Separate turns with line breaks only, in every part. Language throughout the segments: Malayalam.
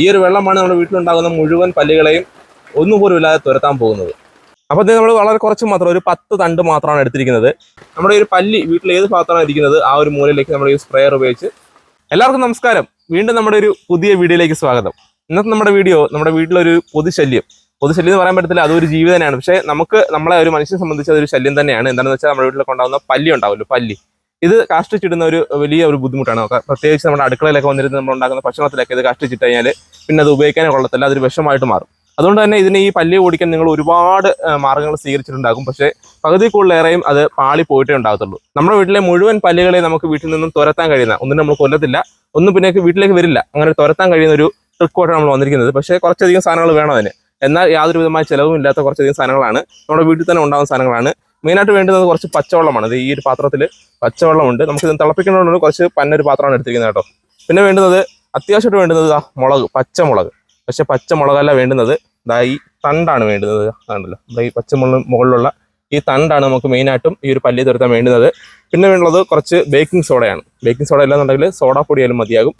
ഈ ഒരു വെള്ളമാണ് നമ്മുടെ വീട്ടിലുണ്ടാകുന്ന മുഴുവൻ പല്ലുകളെയും ഒന്നുപോലും ഇല്ലാതെ തുരത്താൻ പോകുന്നത്. അപ്പോൾ നമ്മൾ വളരെ കുറച്ച് മാത്രം ഒരു പത്ത് തണ്ട് മാത്രമാണ് എടുത്തിരിക്കുന്നത്. നമ്മുടെ ഒരു പല്ലി വീട്ടിൽ ഏത് ഭാഗത്താണ് ഇരിക്കുന്നത് ആ ഒരു മൂലയിലേക്ക് നമ്മൾ ഈ സ്പ്രേയർ ഉപയോഗിച്ച്. എല്ലാവർക്കും നമസ്കാരം. വീണ്ടും നമ്മുടെ ഒരു പുതിയ വീഡിയോയിലേക്ക് സ്വാഗതം. ഇന്നത്തെ നമ്മുടെ വീഡിയോ നമ്മുടെ വീട്ടിലൊരു പൊതുശല്യം. പൊതുശല്യം എന്ന് പറയാൻ പറ്റത്തില്ല അതൊരു ജീവി തന്നെയാണ്. പക്ഷേ നമുക്ക് നമ്മളെ ഒരു മനുഷ്യനെ സംബന്ധിച്ച് അതൊരു ശല്യം തന്നെയാണ്. എന്താണെന്ന് വെച്ചാൽ നമ്മുടെ വീട്ടിലൊക്കെ ഉണ്ടാകുന്ന പല്ലി ഉണ്ടാവുമല്ലോ പല്ലി. ഇത് കാഷ്ടിച്ചിടുന്ന ഒരു വലിയ ഒരു ബുദ്ധിമുട്ടാണ്. പ്രത്യേകിച്ച് നമ്മുടെ അടുക്കളയിലൊക്കെ വന്നിരുന്ന് നമ്മൾ ഉണ്ടാക്കുന്ന ഭക്ഷണത്തിലൊക്കെ ഇത് കാഷ്ടിച്ചിട്ട് കഴിഞ്ഞാൽ പിന്നെ അത് ഉപയോഗിക്കാനേ കൊള്ളത്തില്ല അതൊരു വിഷമായിട്ട് മാറും. അതുകൊണ്ട് തന്നെ ഇതിനെ ഈ പല്ലി ഓടിക്കാൻ നിങ്ങൾ ഒരുപാട് മാർഗങ്ങൾ സ്വീകരിച്ചിട്ടുണ്ടാകും. പക്ഷേ പകുതി കൂടുതലേറെയും അത് പാളി പോയിട്ടേ ഉണ്ടാകത്തുള്ളൂ. നമ്മുടെ വീട്ടിലെ മുഴുവൻ പല്ലുകളെ നമുക്ക് വീട്ടിൽ നിന്നും തുരത്താൻ കഴിയുന്ന ഒന്നും നമ്മൾ കൊല്ലത്തില്ല ഒന്നും പിന്നെ വീട്ടിലേക്ക് വരില്ല. അങ്ങനെ തുരത്താൻ കഴിയുന്ന ഒരു ട്രിക്കോട്ടാണ് നമ്മൾ വന്നിരിക്കുന്നത്. പക്ഷേ കുറച്ചധികം സാധനങ്ങൾ വേണം അതിന്. എന്നാൽ യാതൊരു വിധമായ ചിലവും ഇല്ലാത്ത കുറച്ചധികം സാധനങ്ങളാണ്. നമ്മുടെ വീട്ടിൽ തന്നെ ഉണ്ടാകുന്ന സാധനങ്ങളാണ്. മെയിനായിട്ട് വേണ്ടുന്നത് കുറച്ച് പച്ചവെള്ളമാണ്. ഇത് ഈ ഒരു പാത്രത്തിൽ പച്ചവെള്ളമുണ്ട്. നമുക്ക് ഇത് തിളപ്പിക്കുന്നതുകൊണ്ട് കുറച്ച് പന്നൊരു പാത്രമാണ് എടുത്തിരിക്കുന്നത് കേട്ടോ. പിന്നെ വേണ്ടുന്നത് അത്യാവശ്യമായിട്ട് വേണ്ടുന്നത് ഇതാ മുളക് പച്ചമുളക്. പക്ഷേ പച്ചമുളകല്ല വേണ്ടുന്നത്. ഇതാ ഈ തണ്ടാണ് വേണ്ടുന്നത്. ആണല്ലോ. ഈ പച്ചമുളക് മുകളിലുള്ള ഈ തണ്ടാണ് നമുക്ക് മെയിനായിട്ടും ഈ ഒരു പല്ലി തുരത്താൻ വേണ്ടുന്നത്. പിന്നെ വേണ്ടുന്നത് കുറച്ച് ബേക്കിംഗ് സോഡയാണ്. ബേക്കിംഗ് സോഡ ഇല്ലാന്നുണ്ടെങ്കിൽ സോഡ ആയാലും മതിയാകും.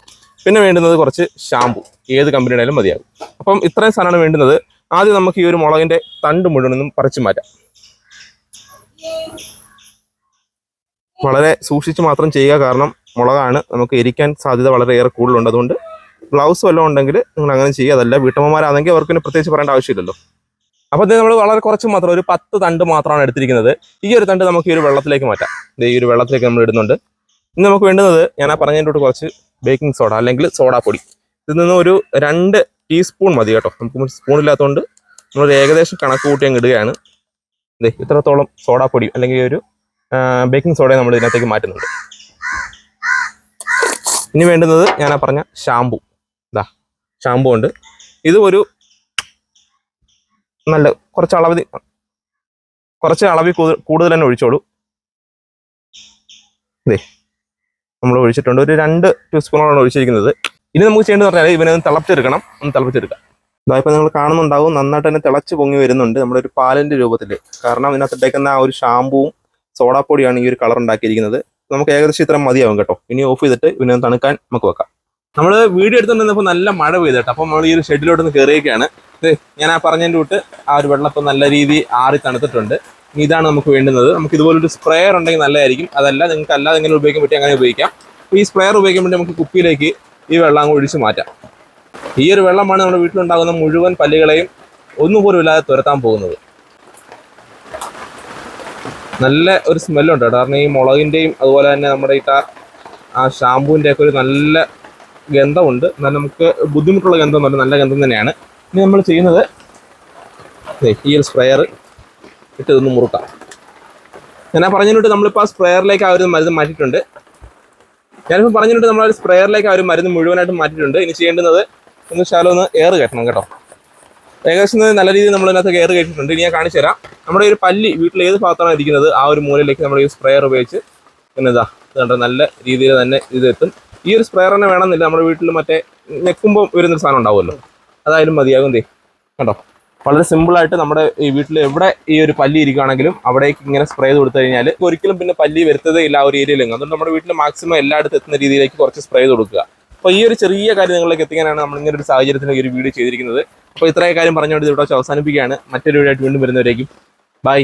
പിന്നെ വേണ്ടുന്നത് കുറച്ച് ഷാമ്പു. ഏത് കമ്പനിയുടെ ആയാലും മതിയാകും. അപ്പം ഇത്രയും സാധനമാണ് വേണ്ടുന്നത്. ആദ്യം നമുക്ക് ഈ ഒരു മുളകിന്റെ തണ്ട് മുഴുവനൊന്നും പറിച്ചു മാറ്റാം. വളരെ സൂക്ഷിച്ച് മാത്രം ചെയ്യുക കാരണം മുളകാണ്. നമുക്ക് എരിക്കാൻ സാധ്യത വളരെയേറെ കൂടുതലുണ്ട്. അതുകൊണ്ട് ബ്ലൗസ് വല്ലതും ഉണ്ടെങ്കിൽ നിങ്ങൾ അങ്ങനെ ചെയ്യുക. അതല്ല വീട്ടമ്മമാരാണെങ്കിൽ അവർക്ക് പ്രത്യേകിച്ച് പറയേണ്ട ആവശ്യമില്ലല്ലോ. അപ്പോൾ ഇത് നമ്മൾ വളരെ കുറച്ച് മാത്രം ഒരു പത്ത് തണ്ട് മാത്രമാണ് എടുത്തിരിക്കുന്നത്. ഈ ഒരു തണ്ട് നമുക്ക് ഈ ഒരു വെള്ളത്തിലേക്ക് മാറ്റാം. ഈ ഒരു വെള്ളത്തിലേക്ക് നമ്മൾ ഇടുന്നുണ്ട്. ഇനി നമുക്ക് വേണ്ടുന്നത് ഞാൻ ആ പറഞ്ഞതിന്റെ കുറച്ച് ബേക്കിംഗ് സോഡ അല്ലെങ്കിൽ സോഡാപ്പൊടി ഇതിൽ നിന്ന് ഒരു രണ്ട് ടീസ്പൂൺ മതി കേട്ടോ. നമുക്ക് സ്പൂൺ ഇല്ലാത്തതുകൊണ്ട് നമ്മളൊരു ഏകദേശം കണക്ക് കൂട്ടി അങ്ങ് ഇടുകയാണ്. ഇത്രത്തോളം സോഡാപ്പൊടി അല്ലെങ്കിൽ ഒരു ബേക്കിംഗ് സോഡയും നമ്മൾ ഇതിനകത്തേക്ക് മാറ്റുന്നുണ്ട്. ഇനി വേണ്ടുന്നത് ഞാൻ ആ പറഞ്ഞ ഷാമ്പു ഇതാ ഷാമ്പു ഉണ്ട്. ഇത് ഒരു നല്ല കുറച്ച് അളവ് കുറച്ച് അളവിൽ കൂടുതൽ തന്നെ ഒഴിച്ചോളൂ. ഇതേ നമ്മൾ ഒഴിച്ചിട്ടുണ്ട്. ഒരു രണ്ട് ടീസ്പൂണോളാണ് ഒഴിച്ചിരിക്കുന്നത്. ഇനി നമുക്ക് ചെയ്യേണ്ടത് പറഞ്ഞാൽ ഇവനെ തിളപ്പിച്ചെടുക്കണം. ഒന്ന് തിളപ്പിച്ചെടുക്കാം. ഇതാ ഇപ്പം നിങ്ങൾ കാണുന്നുണ്ടാവും. നന്നായിട്ട് തന്നെ തിളച്ച് പൊങ്ങി വരുന്നുണ്ട് നമ്മുടെ ഒരു പാലിന്റെ രൂപത്തിൽ. കാരണം ഇതിനകത്തിട്ടേക്കുന്ന ആ ഒരു ഷാമ്പുവും സോഡാപ്പൊടിയാണ് ഈ ഒരു കളർ ഉണ്ടാക്കിയിരിക്കുന്നത്. നമുക്ക് ഏകദേശം ഇത്ര മതിയാവും കേട്ടോ. ഇനി ഓഫ് ചെയ്തിട്ട് പിന്നെ തണുക്കാൻ നമുക്ക് വെക്കാം. നമ്മൾ വീഡിയോ എടുത്തുകൊണ്ടിരുന്നപ്പോൾ നല്ല മഴ പെയ്തിട്ട്. അപ്പം നമ്മൾ ഈ ഒരു ഷെഡിലോട്ട് ഒന്ന് കയറിയൊക്കെയാണ് ഞാൻ ആ പറഞ്ഞതിന്റെ വിട്ട് ആ ഒരു വെള്ളം ഇപ്പം നല്ല രീതി ആറി തണുത്തിട്ടുണ്ട്. ഇതാണ് നമുക്ക് വേണ്ടുന്നത്. നമുക്ക് ഇതുപോലൊരു സ്പ്രേയർ ഉണ്ടെങ്കിൽ നല്ലതായിരിക്കും. അതല്ല നിങ്ങൾക്ക് അല്ലാതെ എങ്ങനെ ഉപയോഗിക്കാൻ പറ്റി അങ്ങനെ ഉപയോഗിക്കാം. അപ്പോൾ ഈ സ്പ്രേയർ ഉപയോഗിക്കാൻ വേണ്ടി നമുക്ക് കുപ്പിയിലേക്ക് ഈ വെള്ളം അങ്ങ് ഒഴിച്ച് മാറ്റാം. ഈ ഒരു വെള്ളമാണ് നമ്മുടെ വീട്ടിലുണ്ടാകുന്ന മുഴുവൻ പല്ലികളെയും ഒന്നുപോലും ഇല്ലാതെ തുരത്താൻ പോകുന്നത്. നല്ല ഒരു സ്മെല്ലുണ്ട് കാരണം ഈ മുളകിന്റെയും അതുപോലെ തന്നെ നമ്മുടെ ഇട്ട ആ ഷാമ്പൂവിന്റെ ഒക്കെ ഒരു നല്ല ഗന്ധമുണ്ട്. എന്നാൽ നമുക്ക് ബുദ്ധിമുട്ടുള്ള ഗന്ധം ഗന്ധമൊന്നുമല്ല നല്ല ഗന്ധം തന്നെയാണ്. ഇനി നമ്മൾ ചെയ്യുന്നത് ഈ ഒരു സ്പ്രെയർ ഇട്ട് ഇതൊന്ന് മുറുക്കാം. ഞാൻ പറഞ്ഞിട്ട് നമ്മളിപ്പോൾ ആ സ്പ്രെയറിലേക്ക് ആ ഒരു മരുന്ന് മാറ്റിയിട്ടുണ്ട്. ഞാനിപ്പോൾ പറഞ്ഞിട്ട് നമ്മൾ ആ സ്പ്രെയറിലേക്ക് ആ ഒരു മരുന്ന് മുഴുവനായിട്ട് മാറ്റിയിട്ടുണ്ട്. ഇനി ചെയ്യേണ്ടുന്നത് ഒന്ന് ശാലം ഒന്ന് എയർ കയറ്റണം കേട്ടോ. ഏകദേശം നല്ല രീതിയിൽ നമ്മൾ ഇതിനകത്ത് എയർ കയറ്റിയിട്ടുണ്ട്. ഇനി ഞാൻ കാണിച്ചു തരാം. നമ്മുടെ ഒരു പല്ലി വീട്ടിൽ ഏത് ഭാഗത്താണ് ഇരിക്കുന്നത്? ആ ഒരു മൂലയിലേക്ക് നമ്മൾ ഈ സ്പ്രെയർ ഉപയോഗിച്ച് പിന്നെ ഇതാ നല്ല രീതിയിൽ തന്നെ ഇത് എത്തും. ഈ ഒരു സ്പ്രെയർ തന്നെ വേണമെന്നില്ല. നമ്മുടെ വീട്ടിൽ മറ്റേ ഞെക്കുമ്പോൾ വരുന്നൊരു സാധനം ഉണ്ടാവുമല്ലോ. അതായാലും മതിയാകും ദേ. കണ്ടോ? വളരെ സിമ്പിളായിട്ട് നമ്മുടെ ഈ വീട്ടിൽ എവിടെ ഈ ഒരു പല്ലി ഇരിക്കുകയാണെങ്കിലും അവിടേക്ക് ഇങ്ങനെ സ്പ്രേ ചെയ്ത് കൊടുത്തു കഴിഞ്ഞാൽ ഒരിക്കലും പിന്നെ പല്ലി വരുത്തതേ ഇല്ല ആ ഒരു ഏരിയയിലെങ്കിൽ അതുകൊണ്ട് നമ്മുടെ വീട്ടിൽ മാക്സിമം എല്ലായിടത്തും എത്തുന്ന രീതിയിലേക്ക് കുറച്ച് സ്പ്രേ ചെയ്ത് കൊടുക്കുക. അപ്പോൾ ഈ ഒരു ചെറിയ കാര്യം നിങ്ങളിലേക്ക് എത്തിക്കാനാണ് നമ്മൾ ഇങ്ങനെ ഒരു സാഹചര്യത്തിൽ ഈ ഒരു വീഡിയോ ചെയ്തിരിക്കുന്നത്. അപ്പോൾ ഇത്രയും കാര്യം പറഞ്ഞുകൊണ്ട് ഇവിടെ അവസാനിപ്പിക്കുകയാണ്. മറ്റൊരു വീഡിയോ ആയിട്ട് വീണ്ടും വരുന്നവരേക്കും. ബൈ